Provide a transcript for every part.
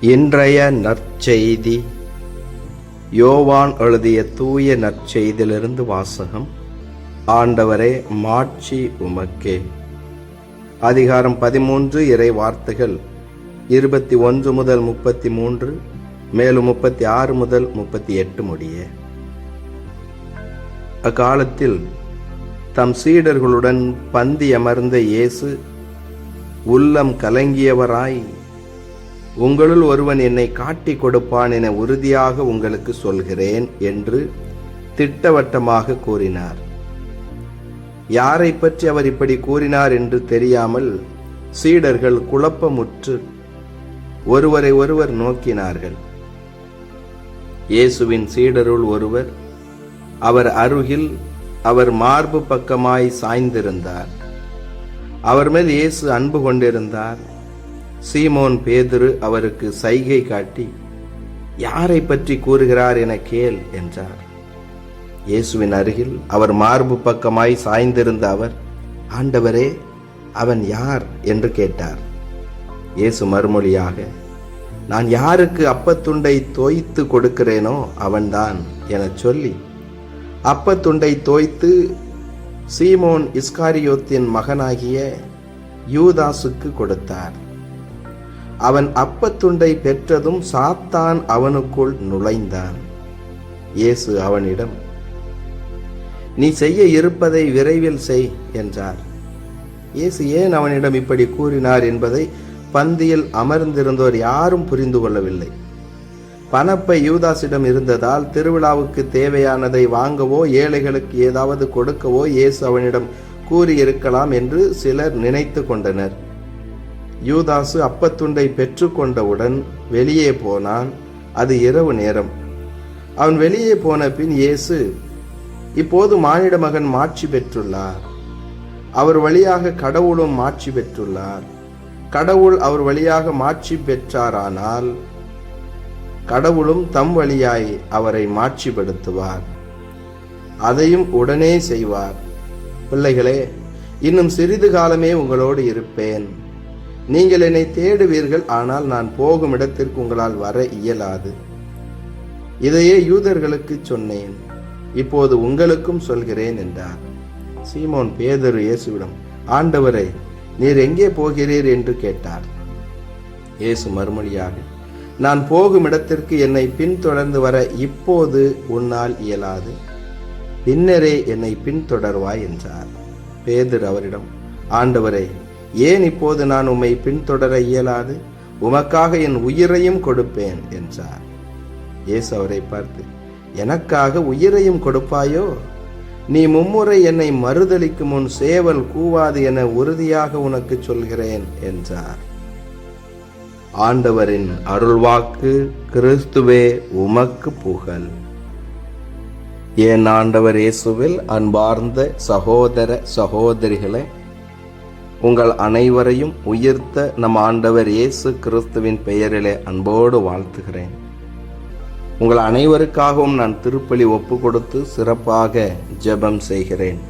இன்றைய நற்செய்தி. யோவான் எழுதிய தூய நற்செய்தியிலிருந்து வாசகம். ஆண்டவரே மாட்சி உமக்கே. அதிகாரம் பதிமூன்று இறை வார்த்தைகள். இருபத்தி ஒன்று முதல் முப்பத்தி மூன்று மேலும் முப்பத்தி ஆறு முதல் முப்பத்தி எட்டு முடிய. அக்காலத்தில் தம் சீடர்களுடன் பந்தி அமர்ந்த இயேசு உள்ளம் கலங்கியவராய் உங்களுள் ஒருவன் என்னை காட்டிக் கொடுப்பான் என உறுதியாக உங்களுக்கு சொல்கிறேன் என்று திட்டவட்டமாக கூறினார். யாரை பற்றி அவர் இப்படி கூறினார் என்று தெரியாமல் சீடர்கள் குழப்பமுற்று ஒருவரை ஒருவர் நோக்கினார்கள். இயேசுவின் சீடருள் ஒருவர் அவர் அருகில் அவர் மார்பு பக்கமாய் சாய்ந்திருந்தார். அவர் மேல் இயேசு அன்பு கொண்டிருந்தார். சீமோன் பேதுரு அவருக்கு சைகை காட்டி யாரை பற்றி கூறுகிறார் என கேள் என்றார். இயேசுவின் அருகில் அவர் மார்பு பக்கமாய் சாய்ந்திருந்த அவர் ஆண்டவரே அவன் யார்? என்று கேட்டார். இயேசு மறுமொழியாக நான் யாருக்கு அப்பத்துண்டை தோய்த்து கொடுக்கிறேனோ அவன்தான் எனச் சொல்லி அப்பத்துண்டை தோய்த்து சீமோன் இஸ்காரியோத்தின் மகனாகிய யூதாசுக்கு கொடுத்தார். அவன் அப்பத்துண்டை பெற்றதும் சாத்தான் அவனுக்குள் நுழைந்தான். இயேசு அவனிடம் நீ செய்ய இருப்பதை விரைவில் செய் என்றார். இயேசு ஏன் அவனிடம் இப்படி கூறினார் என்பதை பந்தியில் அமர்ந்திருந்தோர் யாரும் புரிந்து கொள்ளவில்லை. பணப்பை யூதாசிடம் இருந்ததால் திருவிழாவுக்கு தேவையானதை வாங்கவோ ஏழைகளுக்கு ஏதாவது கொடுக்கவோ இயேசு அவனிடம் கூறியிருக்கலாம் என்று சிலர் நினைத்து கொண்டனர். யூதாசு அப்பத்துண்டை பெற்றுக்கொண்டவுடன் வெளியே போனான். அது இரவு நேரம். அவன் வெளியே போன பின் இயேசு இப்போது மானிட மகன் மாட்சி பெற்றுள்ளார். அவர் வழியாக கடவுளும் மாட்சி பெற்றுள்ளார். கடவுள் அவர் வழியாக மாட்சி பெற்றாரானால் கடவுளும் தம் வழியாய் அவரை மாட்சிப்படுத்துவார். அதையும் உடனே செய்வார். பிள்ளைகளே இன்னும் சிறிது காலமே உங்களோடு இருப்பேன். நீங்கள் என்னை தேடுவீர்கள் ஆனால் நான் போகும் இடத்திற்கு உங்களால் வர இயலாது. இதையே யூதர்களுக்கு சொன்னேன். இப்போது உங்களுக்கும் சொல்கிறேன் என்றார். சீமோன் பேதரு இயேசுவிடம் ஆண்டவரே நீர் எங்கே போகிறீர்? என்று கேட்டார். இயேசு மறுமொழியாக நான் போகும் இடத்திற்கு என்னை பின்தொடர்ந்து வர இப்போது உன்னால் இயலாது. பின்னரே என்னை பின்தொடர்வாய் என்றார். பேதர் அவரிடம் ஆண்டவரே ஏன் இப்போது நான் உம்மை பின்தொடர இயலாது? உமக்காக என் உயிரையும் கொடுப்பேன் என்றார். இயேசு அவரை பார்த்து எனக்காக உயிரையும் கொடுப்பாயோ? நீ மும்முறை என்னை மறுதளிக்கும் முன் சேவல் கூவாது என உறுதியாக உனக்கு சொல்கிறேன் என்றார். ஆண்டவரின் அருள்வாக்கு கிறிஸ்துவே உமக்கு புகழ். ஏன் ஆண்டவர் இயேசுவில் அன்பார்ந்த சகோதர சகோதரிகளை உங்கள் அனைவரையும் உயிர்த்த நம் ஆண்டவர் இயேசு கிறிஸ்துவின் பெயரிலே அன்போடு வாழ்த்துகிறேன். உங்கள் அனைவருக்காகவும் நான் திருப்பலி ஒப்பு கொடுத்து சிறப்பாக ஜெபம் செய்கிறேன்.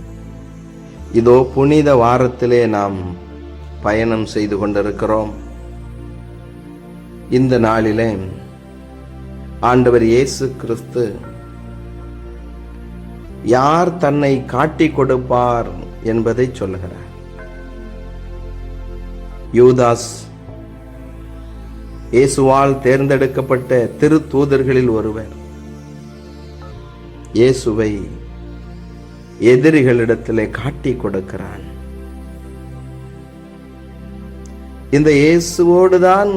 இதோ புனித வாரத்திலே நாம் பயணம் செய்து கொண்டிருக்கிறோம். இந்த நாளிலே ஆண்டவர் இயேசு கிறிஸ்து யார் தன்னை காட்டிக் கொடுப்பார் என்பதை சொல்லுகிறார். யூதாஸ். இயேசுவால் தேர்ந்தெடுக்கப்பட்ட திரு தூதர்களில் ஒருவர். இயேசுவை எதிரிகளிடத்திலே காட்டி கொடுக்கிறான். இந்த இயேசுவோடு தான்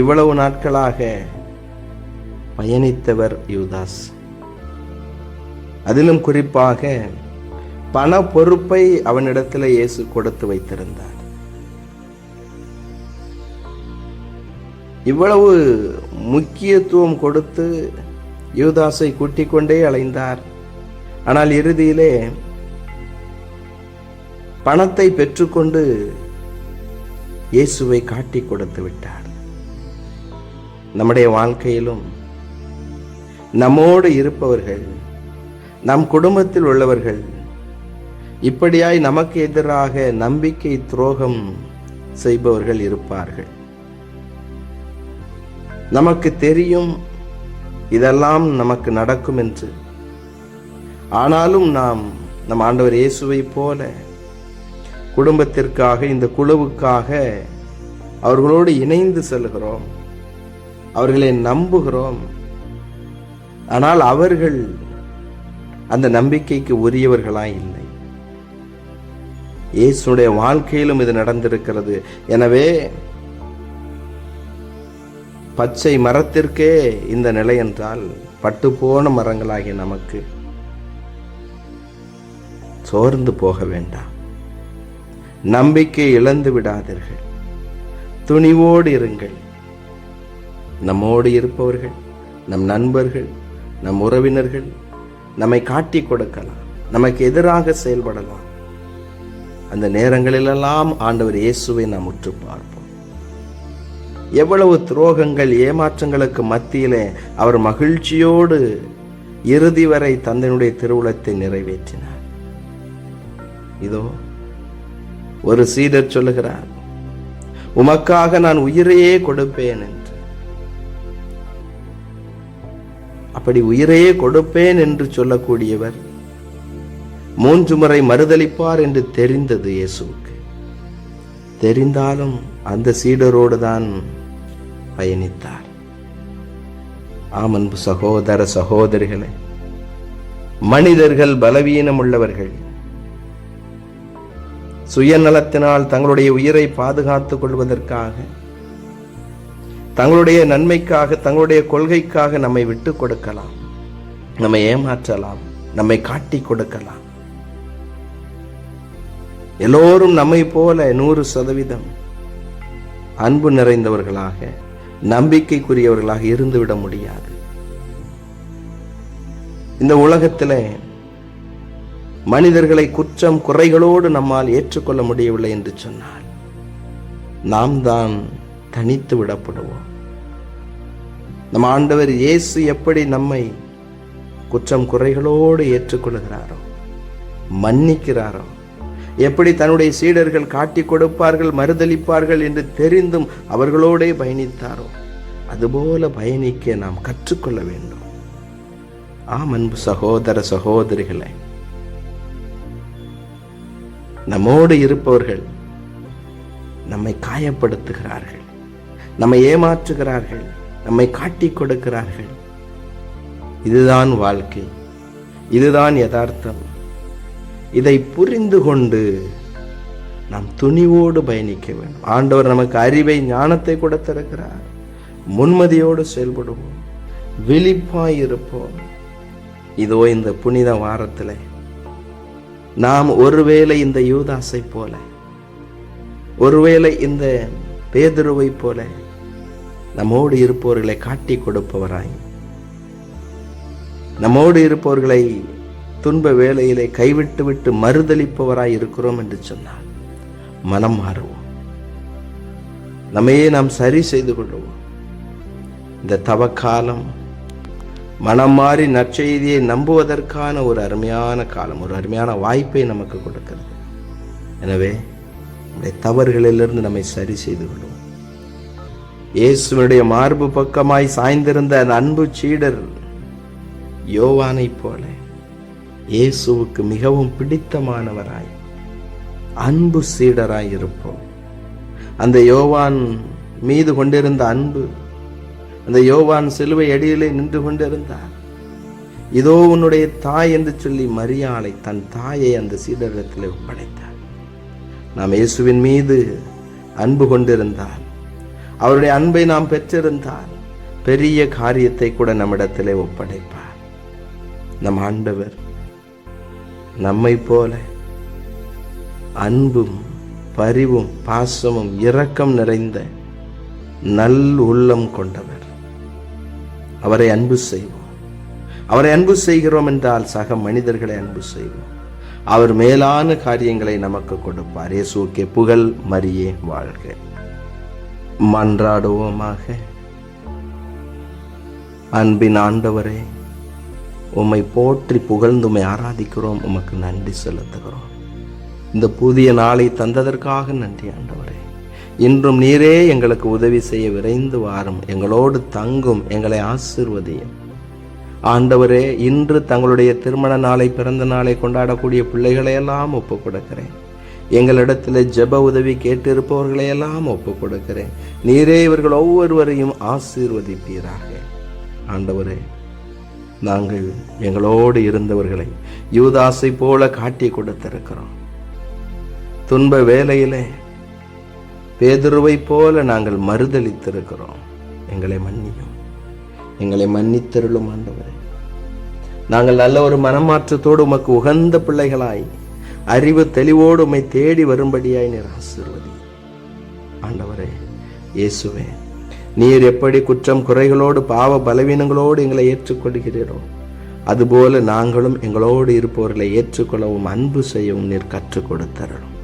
இவ்வளவு நாட்களாக பயணித்தவர் யூதாஸ். அதிலும் குறிப்பாக பண பொறுப்பை அவனிடத்தில் இயேசு கொடுத்து வைத்திருந்தார். இவ்வளவு முக்கியத்துவம் கொடுத்து யுவதாஸை கூட்டிக் கொண்டே அலைந்தார். ஆனால் இறுதியிலே பணத்தை பெற்றுக்கொண்டு இயேசுவை காட்டி கொடுத்து விட்டார். நம்முடைய வாழ்க்கையிலும் நம்மோடு இருப்பவர்கள் நம் குடும்பத்தில் உள்ளவர்கள் இப்படியாய் நமக்கு எதிராக நம்பிக்கை துரோகம் செய்பவர்கள் இருப்பார்கள். நமக்கு தெரியும் இதெல்லாம் நமக்கு நடக்கும் என்று. ஆனாலும் நாம் நம் ஆண்டவர் இயேசுவை போல குடும்பத்திற்காக இந்த குழுவுக்காக அவர்களோடு இணைந்து செல்கிறோம். அவர்களை நம்புகிறோம். ஆனால் அவர்கள் அந்த நம்பிக்கைக்கு உரியவர்களாய் இல்லை. இயேசுடைய வாழ்க்கையிலும் இது நடந்திருக்கிறது. எனவே பச்சை மரத்திற்கே இந்த நிலை என்றால் பட்டுப்போன மரங்களாகிய நமக்கு சோர்ந்து போக வேண்டாம். நம்பிக்கை இழந்து விடாதீர்கள். துணிவோடு இருங்கள். நம்மோடு இருப்பவர்கள் நம் நண்பர்கள் நம் உறவினர்கள் நம்மை காட்டி கொடுக்கலாம். நமக்கு எதிராக செயல்படலாம். அந்த நேரங்களிலெல்லாம் ஆண்டவர் இயேசுவை நாம் உற்று பார்ப்போம் எவ்வளவு துரோகங்கள் ஏமாற்றங்களுக்கு மத்தியிலே அவர் மகிழ்ச்சியோடு இறுதி வரை தந்தனுடைய திருவுளத்தை நிறைவேற்றினார். இதோ ஒரு சீடர் சொல்லுகிறார் உமக்காக நான் உயிரையே கொடுப்பேன் என்று. அப்படி உயிரையே கொடுப்பேன் என்று சொல்லக்கூடியவர் மூன்று முறை மறுதளிப்பார் என்று தெரிந்தது இயேசுவுக்கு. தெரிந்தாலும் அந்த சீடரோடு தான் பயணித்தார். ஆம் அன்பு சகோதர சகோதரிகளே மனிதர்கள் பலவீனம் உள்ளவர்கள் சுயநலத்தினால் தங்களுடைய உயிரை பாதுகாத்துக் கொள்வதற்காக தங்களுடைய நன்மைக்காக தங்களுடைய கொள்கைக்காக நம்மை விட்டு கொடுக்கலாம். நம்மை ஏமாற்றலாம் நம்மை காட்டி கொடுக்கலாம். எல்லோரும் நம்மை போல நூறு சதவீதம் அன்பு நிறைந்தவர்களாக நம்பிக்கைக்குரியவர்களாக இருந்துவிட முடியாது. இந்த உலகத்தில் மனிதர்களை குற்றம் குறைகளோடு நம்மால் ஏற்றுக்கொள்ள முடியவில்லை என்று சொன்னால் நாம் தான் தனித்து விடப்படுவோம். நம் ஆண்டவர் இயேசு எப்படி நம்மை குற்றம் குறைகளோடு ஏற்றுக்கொள்கிறாரோ மன்னிக்கிறாரோ எப்படி தன்னுடைய சீடர்கள் காட்டி கொடுப்பார்கள் மறுதளிப்பார்கள் என்று தெரிந்தும் அவர்களோடே பயணித்தாரோ அதுபோல பயணிக்க நாம் கற்றுக்கொள்ள வேண்டும். ஆம் அன்பு சகோதர சகோதரிகளை நம்மோடு இருப்பவர்கள் நம்மை காயப்படுத்துகிறார்கள் நம்மை ஏமாற்றுகிறார்கள் நம்மை காட்டி கொடுக்கிறார்கள். இதுதான் வாழ்க்கை இதுதான் யதார்த்தம். இதை புரிந்து கொண்டு நாம் துணிவோடு பயணிக்க வேண்டும். ஆண்டவர் நமக்கு அறிவை ஞானத்தை கொடுத்திருக்கிறார். முன்மதியோடு செயல்படுவோம். விழிப்பாய் இருப்போம். இதோ இந்த புனித வாரத்தில் நாம் ஒருவேளை இந்த யூதாசை போல ஒருவேளை இந்த பேதுருவை போல நம்மோடு இருப்பவர்களை காட்டி கொடுப்பவராய் நம்மோடு இருப்பவர்களை துன்ப வேலையிலே கைவிட்டு விட்டு மறுதளிப்பவராய் இருக்கிறோம் என்று சொன்னார் மனம் மாறுவோம். நம்மையே நாம் சரி செய்து கொள்வோம். இந்த தவக்காலம் மனம் மாறி நற்செய்தியை நம்புவதற்கான ஒரு அருமையான காலம் ஒரு அருமையான வாய்ப்பை நமக்கு கொடுக்கிறது. எனவே நம்முடைய தவறுகளிலிருந்து நம்மை சரி செய்து கொள்வோம். இயேசுவனுடைய மார்பு பக்கமாய் சாய்ந்திருந்த அந்த அன்பு சீடர் யோவானைப் போல இயேசுவுக்கு மிகவும் பிடித்தமானவராய் அன்பு சீடராய் இருப்போம். அந்த யோவான் மீது கொண்டிருந்த அன்பு அந்த யோவான் சிலுவை அடியிலே நின்று கொண்டிருந்தார். இதோ உன்னுடைய தாய் என்று சொல்லி மரியாளை தன் தாயை அந்த சீடரிடத்தில் ஒப்படைத்தார். நாம் இயேசுவின் மீது அன்பு கொண்டிருந்தால் அவருடைய அன்பை நாம் பெற்றிருந்தால் பெரிய காரியத்தை கூட நம்மிடத்திலே ஒப்படைப்பார். நம் ஆண்டவர் நம்மை போல அன்பும் பரிவும் பாசமும் இரக்கம் நிறைந்த நல் உள்ளம் கொண்டவர். அவரை அன்பு செய்வோம். அவரை அன்பு செய்கிறோம் என்றால் சக மனிதர்களை அன்பு செய்வோம். அவர் மேலான காரியங்களை நமக்கு கொடுப்பார். இயேசுக்கே புகழ் மரியே வாழ்க. மன்றாடுவோமாக. அன்பின் ஆண்டவரே உம்மை போற்றி புகழ்ந்து உம்மை ஆராதிக்கிறோம். உமக்கு நன்றி செலுத்துகிறோம். இந்த புதிய நாளை தந்ததற்காக நன்றி ஆண்டவரே. இன்றும் நீரே எங்களுக்கு உதவி செய்ய விரைந்து வாரும். எங்களோடு தங்கும் எங்களை ஆசிர்வதியும். ஆண்டவரே இன்று தங்களுடைய திருமண நாளை பிறந்த நாளை கொண்டாடக்கூடிய பிள்ளைகளையெல்லாம் ஒப்பு கொடுக்கிறேன். எங்களிடத்தில் ஜெப உதவி கேட்டிருப்பவர்களையெல்லாம் ஒப்பு கொடுக்கிறேன். நீரே இவர்கள் ஒவ்வொருவரையும் ஆசீர்வதிப்பீராக. ஆண்டவரே நாங்கள் எங்களோடு இருந்தவர்களை யூதாசை போல காட்டி கொடுத்திருக்கிறோம். துன்ப வேலையிலே பேதுருவை போல நாங்கள் மறுதளித்திருக்கிறோம் எங்களை மன்னியும். எங்களை மன்னித்தருளும் ஆண்டவரே. நாங்கள் நல்ல ஒரு மனமாற்றத்தோடு உமக்கு உகந்த பிள்ளைகளாய் அறிவு தெளிவோடு உமை தேடி வரும்படியாய் நீர் ஆசீர்வதி. ஆண்டவரே இயேசுவே நீர் எப்படி குற்றம் குறைகளோடு பாவ பலவீனங்களோடு எங்களை ஏற்றுக்கொள்கிறீரோ அதுபோல நாங்களும் எங்களோடு இருப்பவர்களை ஏற்றுக்கொள்ளவும் அன்பு செய்யவும் நீர் கற்றுக் கொடுத்தரணும்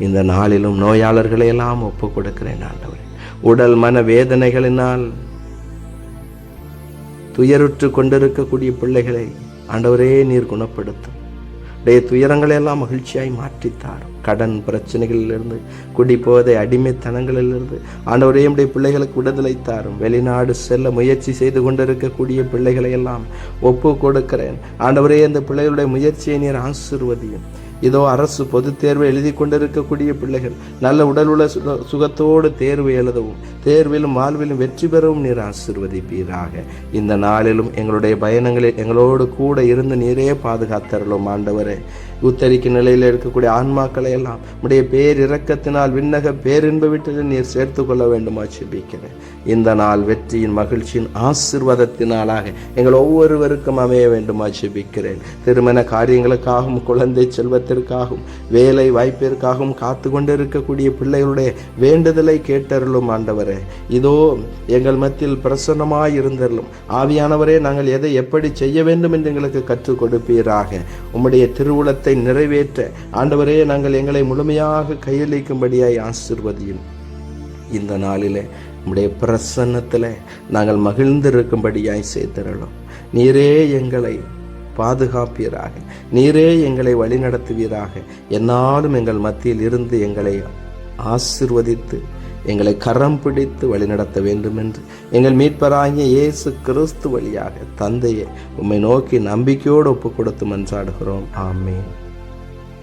இந்த நாளிலும் நோயாளர்களை எல்லாம் ஒப்புக் கொடுக்கிறேன் ஆண்டவரே. உடல் மன வேதனைகளினால் துயருற்று கொண்டிருக்கக்கூடிய பிள்ளைகளை ஆண்டவரே நீர் குணப்படுத்தும். உடைய துயரங்களை எல்லாம் மகிழ்ச்சியாய் மாற்றித்தாரும் கடன் பிரச்சனைகளிலிருந்து குடி போதை அடிமைத்தனங்களிலிருந்து ஆண்டவரையும் உடைய பிள்ளைகளுக்கு விடுதலை தாரும் வெளிநாடு செல்ல முயற்சி செய்து கொண்டிருக்கக்கூடிய பிள்ளைகளை எல்லாம் ஒப்பு கொடுக்கிறேன். ஆண்டவரே அந்த பிள்ளைகளுடைய முயற்சியை நீர் ஆசிர்வதியும். இதோ அரசு பொது தேர்வை எழுதி கொண்டிருக்கக்கூடிய பிள்ளைகள் நல்ல உடல் உள்ள சுக- சுகத்தோடு தேர்வு எழுதவும் தேர்விலும் வாழ்விலும் வெற்றி பெறவும் நீர் ஆசிர்வதிப்பீராக. இந்த நாளிலும் எங்களுடைய பயணங்களில் எங்களோடு கூட இருந்து நீரே பாதுகாத்தருளும் ஆண்டவரே. உத்தரிக்க நிலையில் இருக்கக்கூடிய ஆன்மாக்களை எல்லாம் உடைய பேரிரக்கத்தினால் விண்ணக பேரின்ப வீட்டில் நீர் சேர்த்து கொள்ள வேண்டுமா செபிக்கிறேன் இந்த நாள் வெற்றியின் மகிழ்ச்சியின் ஆசிர்வாதத்தினாலாக எங்கள் ஒவ்வொருவருக்கும் அமைய வேண்டுமா சிபிக்கிறேன் திருமண காரியங்களுக்காகவும் குழந்தை செல்வத்திற்காகவும் வேலை வாய்ப்பிற்காகவும் காத்து கொண்டிருக்கக்கூடிய பிள்ளைகளுடைய வேண்டுதலை கேட்டருளும் ஆண்டவரே. இதோ எங்கள் மத்தியில் பிரசன்னமாய் இருந்தருளும். ஆவியானவரே நாங்கள் எதை எப்படி செய்ய வேண்டும் என்று எங்களுக்கு கற்றுக் கொடுப்பீராக. உம்முடைய திருவுளத்தை நிறைவேற்ற. ஆண்டவரே நாங்கள் எங்களை முழுமையாக கையளிக்கும்படியாய் ஆசிர்வதியும். இந்த நாளிலே உம்முடைய பிரசன்னத்தில் நாங்கள் மகிழ்ந்திருக்கும்படியாய் செய்திருளோம் நீரே எங்களை பாதுகாப்பீராக. நீரே எங்களை வழிநடத்துவீராக. என்னாலும் எங்கள் மத்தியில் இருந்து எங்களை ஆசிர்வதித்து எங்களை கரம் பிடித்து வழிநடத்த வேண்டும் என்று எங்கள் மீட்பராகிய இயேசு கிறிஸ்து வழியாக தந்தையை உம்மை நோக்கி நம்பிக்கையோடு ஒப்புக் கொடுத்து மன்றாடுகிறோம் ஆமேன்.